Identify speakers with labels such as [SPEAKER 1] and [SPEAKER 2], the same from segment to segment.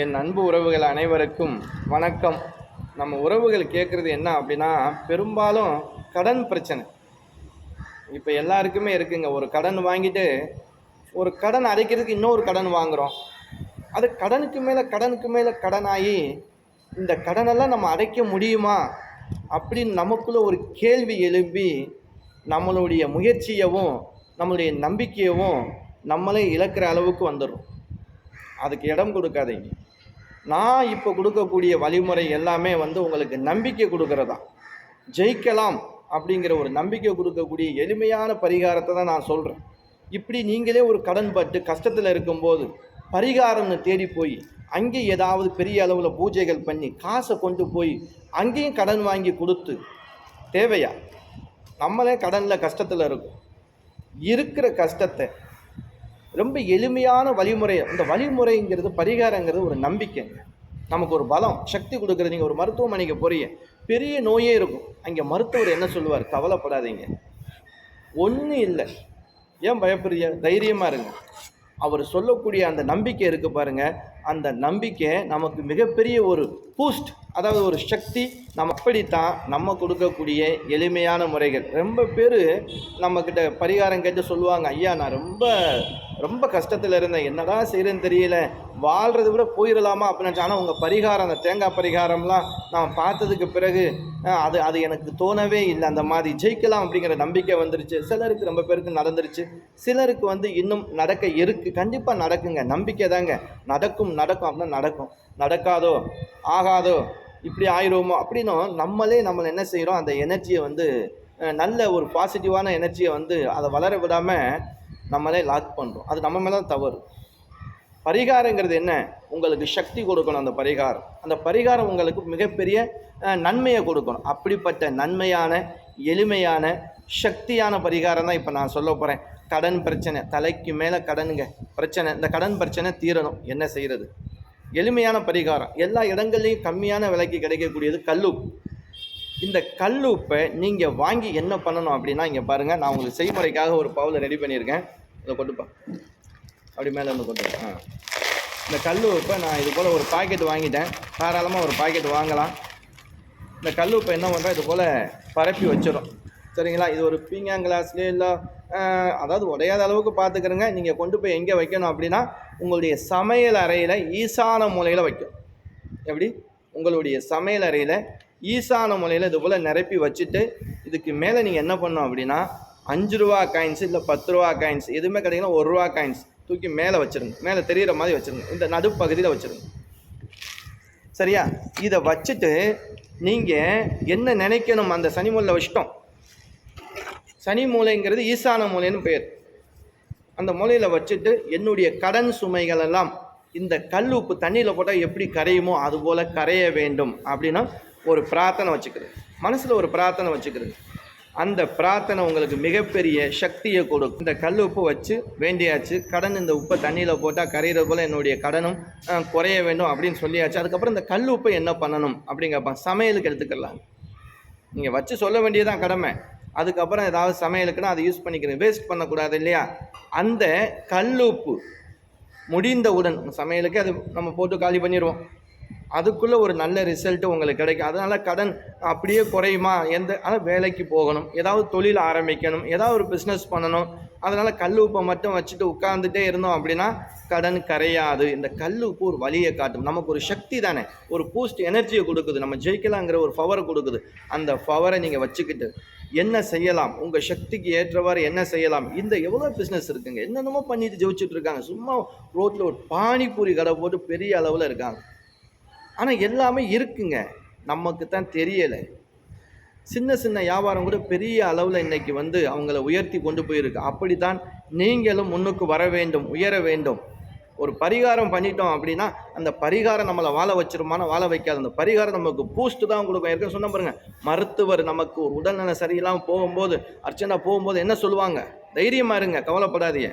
[SPEAKER 1] என் அன்பு உறவுகள் அனைவருக்கும் வணக்கம். நம்ம உறவுகள் கேட்குறது என்ன அப்படின்னா பெரும்பாலும் கடன் பிரச்சனை. இப்போ எல்லாருக்குமே இருக்குங்க. ஒரு கடன் வாங்கிட்டு ஒரு கடன் அடைக்கிறதுக்கு இன்னொரு கடன் வாங்குகிறோம் அது கடனுக்கு மேலே கடனுக்கு மேலே கடனாகி இந்த கடனெல்லாம் நம்ம அடைக்க முடியுமா அப்படின்னு நமக்குள்ளே ஒரு கேள்வி எழுப்பி நம்மளுடைய முயற்சியவும் நம்மளுடைய நம்பிக்கையவும் நம்மளே இழக்கிற அளவுக்கு வந்துடும் அதுக்கு இடம் கொடுக்காதீங்க. நான் இப்போ கொடுக்கக்கூடிய வழிமுறை எல்லாமே வந்து உங்களுக்கு நம்பிக்கை கொடுக்கறதா? ஜெயிக்கலாம் அப்படிங்கிற ஒரு நம்பிக்கை கொடுக்கக்கூடிய எளிமையான பரிகாரத்தை தான் நான் சொல்கிறேன் இப்படி நீங்களே ஒரு கடன் பட்டு கஷ்டத்தில் இருக்கும்போது பரிகாரம்னு தேடி போய் அங்கே ஏதாவது பெரிய அளவில் பூஜைகள் பண்ணி காசை கொண்டு போய் அங்கேயும் கடன் வாங்கி கொடுத்து தேவையா? நம்மளே கடனில் கஷ்டத்தில் இருக்கும். இருக்கிற கஷ்டத்தை ரொம்ப எளிமையான வழிமுறை அந்த வழிமுறைங்கிறது பரிகாரங்கிறது ஒரு நம்பிக்கைங்க நமக்கு ஒரு பலம் சக்தி கொடுக்குறது நீங்கள் ஒரு மருத்துவமனைக்கு போறீங்க. பெரிய நோயே இருக்கும். அங்கே மருத்துவர் என்ன சொல்லுவார்? கவலைப்படாதீங்க. ஒன்றும் இல்லை. ஏன் பயப்படுறீங்க? தைரியமாக இருங்க. அவர் சொல்லக்கூடிய அந்த நம்பிக்கை இருக்குது பாருங்கள் அந்த நம்பிக்கை நமக்கு மிகப்பெரிய ஒரு பூஸ்ட் அதாவது ஒரு சக்தி. நம்ம அப்படித்தான் நம்ம கொடுக்கக்கூடிய எளிமையான முறைகள். ரொம்ப பேர் நம்மக்கிட்ட பரிகாரம் கேட்டு சொல்லுவாங்க ஐயா நான் ரொம்ப ரொம்ப கஷ்டத்தில் இருந்தேன். என்னடா செய்கிறேன்னு தெரியல. வாழ்கிறத விட போயிடலாமா? அப்படின்னு ஆனால் உங்கள் பரிகாரம் அந்த தேங்காய் பரிகாரம்லாம் நான் பார்த்ததுக்கு பிறகு அது அது எனக்கு தோணவே இல்லை. அந்த மாதிரி ஜெயிக்கலாம் அப்படிங்கிற நம்பிக்கை வந்துருச்சு. சிலருக்கு ரொம்ப பேருக்கு நடந்துருச்சு. சிலருக்கு வந்து இன்னும் நடக்க இருக்குது கண்டிப்பாக நடக்குங்க. நம்பிக்கை தாங்க. நடக்கும் நடக்கும் அப்படின்னா நடக்கும். நடக்காதோ ஆகாதோ இப்படி ஆயிடுவோமோ அப்படின்னும் நம்மளே நம்மளை என்ன செய்கிறோம் அந்த எனர்ஜியை வந்து நல்ல ஒரு பாசிட்டிவான எனர்ஜியை வந்து அதை வளர விடாமல் நம்மளே லாக் பண்ணுறோம் அது நம்ம மேலே தான் தவறு. பரிகாரங்கிறது என்ன? உங்களுக்கு சக்தி கொடுக்கணும் அந்த பரிகாரம். அந்த பரிகாரம் உங்களுக்கு மிகப்பெரிய நன்மையை கொடுக்கணும். அப்படிப்பட்ட நன்மையான எளிமையான சக்தியான பரிகாரம் தான் இப்போ நான் சொல்ல போகிறேன் கடன் பிரச்சனை தலைக்கு மேலே கடனுங்க. பிரச்சனை. இந்த கடன் பிரச்சனை தீரணும். என்ன செய்கிறது எளிமையான பரிகாரம். எல்லா இடங்கள்லையும் கம்மியான விலைக்கு கிடைக்கக்கூடியது கல்லுப்பு இந்த கல்லுப்பை நீங்கள் வாங்கி என்ன பண்ணணும் அப்படின்னா இங்கே பாருங்கள் நான் உங்களுக்கு செய்முறைக்காக ஒரு பவுல் ரெடி பண்ணியிருக்கேன். இதை கொண்டுப்பா அப்படி மேலே வந்து கொண்டு ஆ. இந்த கல் உப்பை நான் இது போல் ஒரு பாக்கெட் வாங்கிட்டேன். தாராளமாக ஒரு பாக்கெட் வாங்கலாம். இந்த கல் உப்பை என்ன பண்ணுறோம் இது போல் பரப்பி வச்சிடும் சரிங்களா? இது ஒரு பீங்காங் கிளாஸ்லேயே இல்லை அதாவது உடையாத அளவுக்கு பார்த்துக்கிறங்க. நீங்கள் கொண்டு போய் எங்கே வைக்கணும் அப்படின்னா உங்களுடைய சமையல் அறையில் ஈசான மூலையில் வைக்கணும் எப்படி? உங்களுடைய சமையல் அறையில் ஈசான மூலையில் இது போல் நிரப்பி வச்சுட்டு இதுக்கு மேலே நீங்கள் என்ன பண்ணணும் அப்படின்னா அஞ்சு ரூபா காயின்ஸ் இல்லை பத்து ரூபா காயின்ஸ் எதுவுமே கிடைக்கல ஒரு ரூபா காயின்ஸ் தூக்கி மேலே வச்சுருங்க. மேலே தெரிகிற மாதிரி வச்சுருங்க. இந்த நடுப்பகுதியில் வச்சுருங்க. சரியா? இதை வச்சுட்டு நீங்கள் என்ன நினைக்கணும்? அந்த சனி மூலையில் வச்சிட்டோம். சனி மூலைங்கிறது ஈசான மூலைன்னு பெயர். அந்த மூலையில் வச்சுட்டு என்னுடைய கடன் சுமைகள் எல்லாம் இந்த கல் உப்பு தண்ணியில் போட்டால் எப்படி கரையுமோ அதுபோல் கரைய வேண்டும் அப்படின்னா ஒரு பிரார்த்தனை வச்சுக்கிறது. மனசில் ஒரு பிரார்த்தனை வச்சுக்கிறது. அந்த பிரார்த்தனை உங்களுக்கு மிகப்பெரிய சக்தியை கொடுக்கும். இந்த கல் உப்பு வச்சு வேண்டியாச்சு. கடன் இந்த உப்பை தண்ணியில் போட்டால் கரையிறது போல் என்னுடைய கடனும் குறைய வேண்டும் அப்படின்னு சொல்லியாச்சு. அதுக்கப்புறம் இந்த கல் உப்பை என்ன பண்ணணும் அப்படிங்கிறப்ப சமையலுக்கு எடுத்துக்கலாம். நீங்கள் வச்சு சொல்ல வேண்டியதான் கடமை. அதுக்கப்புறம் ஏதாவது சமையலுக்குன்னா அதை யூஸ் பண்ணிக்கிறேன் வேஸ்ட் பண்ணக்கூடாது இல்லையா? அந்த கல்லுப்பு முடிந்தவுடன் சமையலுக்கு அது நம்ம போட்டு காலி பண்ணிடுவோம் அதுக்குள்ளே ஒரு நல்ல ரிசல்ட்டு உங்களுக்கு கிடைக்கும். அதனால் கடன் அப்படியே குறையுமா? எந்த ஆனால் வேலைக்கு போகணும். ஏதாவது தொழில் ஆரம்பிக்கணும். ஏதாவது ஒரு பிஸ்னஸ் பண்ணணும். அதனால் கல் உப்பை மட்டும் வச்சுட்டு உட்காந்துட்டே இருந்தோம் அப்படின்னா கடன் கரையாது. இந்த கல் உப்பு ஒரு வழியை காட்டும். நமக்கு ஒரு சக்தி தானே. ஒரு பூஸ்ட் எனர்ஜியை கொடுக்குது. நம்ம ஜெயிக்கலாங்கிற ஒரு பவரை கொடுக்குது. அந்த பவரை நீங்கள் வச்சுக்கிட்டு என்ன செய்யலாம்? உங்கள் சக்திக்கு ஏற்றவாறு என்ன செய்யலாம்? இந்த எவ்வளோ பிஸ்னஸ் இருக்குங்க? என்னென்னமோ பண்ணிட்டு ஜெயிச்சுட்டு இருக்காங்க. சும்மா ரோட்டில் ஒரு பானிபூரி கடை போட்டு பெரிய அளவில் இருக்காங்க. ஆனால் எல்லாமே இருக்குங்க. நமக்கு தான் தெரியலை. சின்ன சின்ன வியாபாரம் கூட பெரிய அளவில் இன்னைக்கு வந்து அவங்கள உயர்த்தி கொண்டு போயிருக்கு. அப்படித்தான் நீங்களும் முன்னுக்கு வர வேண்டும் உயர வேண்டும். ஒரு பரிகாரம் பண்ணிட்டோம் அப்படின்னா அந்த பரிகாரம் நம்மளை வாழ வச்சிருமானா வாழ வைக்காது. அந்த பரிகாரம் நமக்கு பூஸ்ட் தான் கொடுக்கும். ஏற்கனவே சொன்ன பாருங்க மருத்துவர் நமக்கு ஒரு உடல்நல சரியில்லாமல் போகும்போது அர்ச்சனா போகும்போது என்ன சொல்லுவாங்க? தைரியமாக இருங்க கவலைப்படாதீங்க.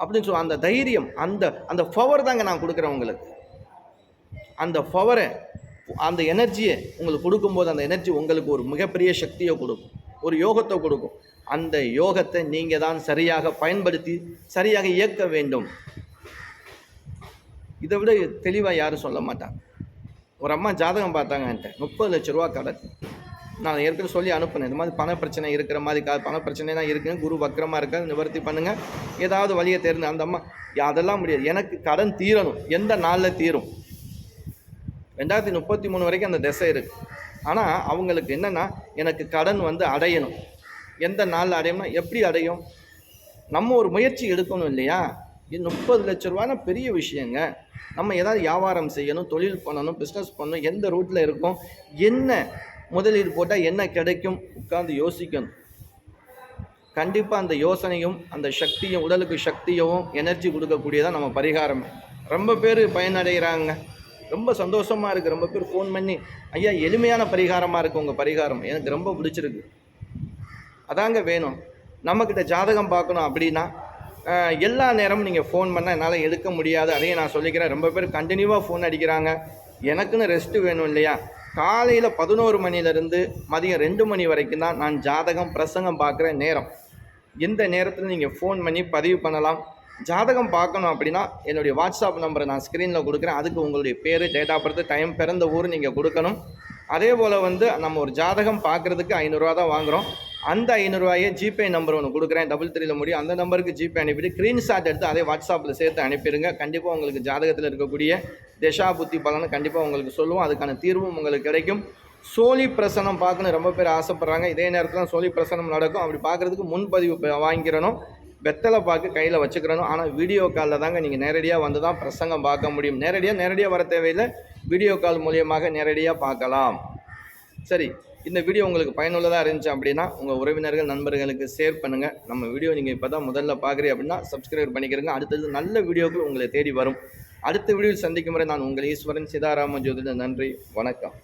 [SPEAKER 1] அப்படின்னு சொல்லுவாங்க அந்த தைரியம் அந்த அந்த பவர் தாங்க நான் கொடுக்குறேன் உங்களுக்கு. அந்த பவரை அந்த எனர்ஜியை உங்களுக்கு கொடுக்கும்போது அந்த எனர்ஜி உங்களுக்கு ஒரு மிகப்பெரிய சக்தியை கொடுக்கும். ஒரு யோகத்தை கொடுக்கும். அந்த யோகத்தை நீங்கள் தான் சரியாக பயன்படுத்தி சரியாக இயக்க வேண்டும். இதை விட தெளிவாக யாரும் சொல்ல மாட்டாங்க. ஒரு அம்மா ஜாதகம் பார்த்தாங்கன்ட்டு முப்பது லட்ச ரூபா கடன் நான் ஏற்கனவே சொல்லி அனுப்புனேன். இந்த மாதிரி பண பிரச்சனை இருக்கிற மாதிரி கா பண பிரச்சனை தான் இருக்குங்க குரு வக்கரமாக இருக்க நிவர்த்தி பண்ணுங்கள் ஏதாவது வழியை தெரிந்து அந்த அம்மா அதெல்லாம் முடியாது. எனக்கு கடன் தீரணும். எந்த நாளில் தீரும்? ரெண்டாயிரத்தி முப்பத்தி மூணு வரைக்கும் அந்த திசை இருக்குது ஆனால் அவங்களுக்கு என்னென்னா எனக்கு கடன் வந்து அடையணும். எந்த நாளில் அடையணும்னா எப்படி அடையும்? நம்ம ஒரு முயற்சி எடுக்கணும் இல்லையா? இது முப்பது லட்ச ரூபான்னா பெரிய விஷயங்க. நம்ம ஏதாவது வியாபாரம் செய்யணும் தொழில் பண்ணணும் பிஸ்னஸ் பண்ணணும் எந்த ரூட்டில் இருக்கோம் என்ன முதலீடு போட்டால் என்ன கிடைக்கும் உட்காந்து யோசிக்கணும். கண்டிப்பாக அந்த யோசனையும் அந்த சக்தியும் உடலுக்கு சக்தியும் எனர்ஜி கொடுக்கக்கூடியதான் நம்ம பரிகாரம். ரொம்ப பேர் பயனடைகிறாங்க. ரொம்ப சந்தோஷமாக இருக்குது ரொம்ப பேர் ஃபோன் பண்ணி ஐயா எளிமையான பரிகாரமாக இருக்குது உங்கள் பரிகாரம். எனக்கு ரொம்ப பிடிச்சிருக்கு. அதாங்க வேணும். நம்மக்கிட்ட ஜாதகம் பார்க்கணும் அப்படின்னா எல்லா நேரமும் நீங்கள் ஃபோன் பண்ணால் என்னால் எடுக்க முடியாது. அதையும் நான் சொல்லிக்கிறேன். ரொம்ப பேர் கண்டினியூவாக ஃபோன் அடிக்கிறாங்க. எனக்குன்னு ரெஸ்ட்டு வேணும் இல்லையா? காலையில் பதினோரு மணிலேருந்து மதியம் ரெண்டு மணி வரைக்கும் தான் நான் ஜாதகம் பிரசங்கம் பார்க்குற நேரம். எந்த நேரத்தில் நீங்கள் ஃபோன் பண்ணி பதிவு பண்ணலாம். ஜாதகம் பார்க்கணும் அப்படின்னா என்னுடைய வாட்ஸ்அப் நம்பரை நான் ஸ்க்ரீனில் கொடுக்குறேன். அதுக்கு உங்களுடைய பேர் டேட் ஆஃப் பர்த் டைம் பிறந்த ஊர் நீங்கள் கொடுக்கணும். அதே போல் வந்து நம்ம ஒரு ஜாதகம் பார்க்குறதுக்கு ஐநூறுரூவா தான் வாங்குகிறோம் அந்த ஐநூறுரூவாயை ஜிபே நம்பர் ஒன்று கொடுக்குறேன். டபுள் த்ரீல முடியும் அந்த நம்பருக்கு ஜிபே அனுப்பிட்டு ஸ்க்ரீன்ஷாட் எடுத்து அதே வாட்ஸ்அப்பில் சேர்த்து அனுப்பிடுங்க. கண்டிப்பாக உங்களுக்கு ஜாதகத்தில் இருக்கக்கூடிய திசா புத்தி பலனை கண்டிப்பாக உங்களுக்கு சொல்லுவோம். அதுக்கான தீர்வும் உங்களுக்கு கிடைக்கும். சோழி பிரசனம் பார்க்கணும் ரொம்ப பேர் ஆசைப்பட்றாங்க. இதே நேரத்தில் சோழி பிரசனம் நடக்கும். அப்படி பார்க்குறதுக்கு முன்பதிவு ப- வாங்கிக்கிறணும். வெத்தலை பார்க்க கையில் வச்சுக்கிறணும். ஆனால் வீடியோ காலில் தாங்க நீங்கள் நேரடியாக வந்து தான் பிரசங்கம் பார்க்க முடியும். நேரடியாக நேரடியாக வர தேவையில்லை. வீடியோ கால் மூலியமாக நேரடியாக பார்க்கலாம். சரி. இந்த வீடியோ உங்களுக்கு பயனுள்ளதாக இருந்துச்சு அப்படின்னா உங்கள் உறவினர்கள் நண்பர்களுக்கு ஷேர் பண்ணுங்கள் நம்ம வீடியோ நீங்கள் இப்போ தான் முதல்ல பார்க்குறீங்க அப்படின்னா சப்ஸ்கிரைப் பண்ணிக்கிறங்க. அடுத்தது நல்ல வீடியோக்கள் உங்களை தேடி வரும். அடுத்த வீடியோவில் சந்திக்கும் முறை நான் உங்கள் ஈஸ்வரன் சிதாராம ஜோதிட நன்றி. வணக்கம்.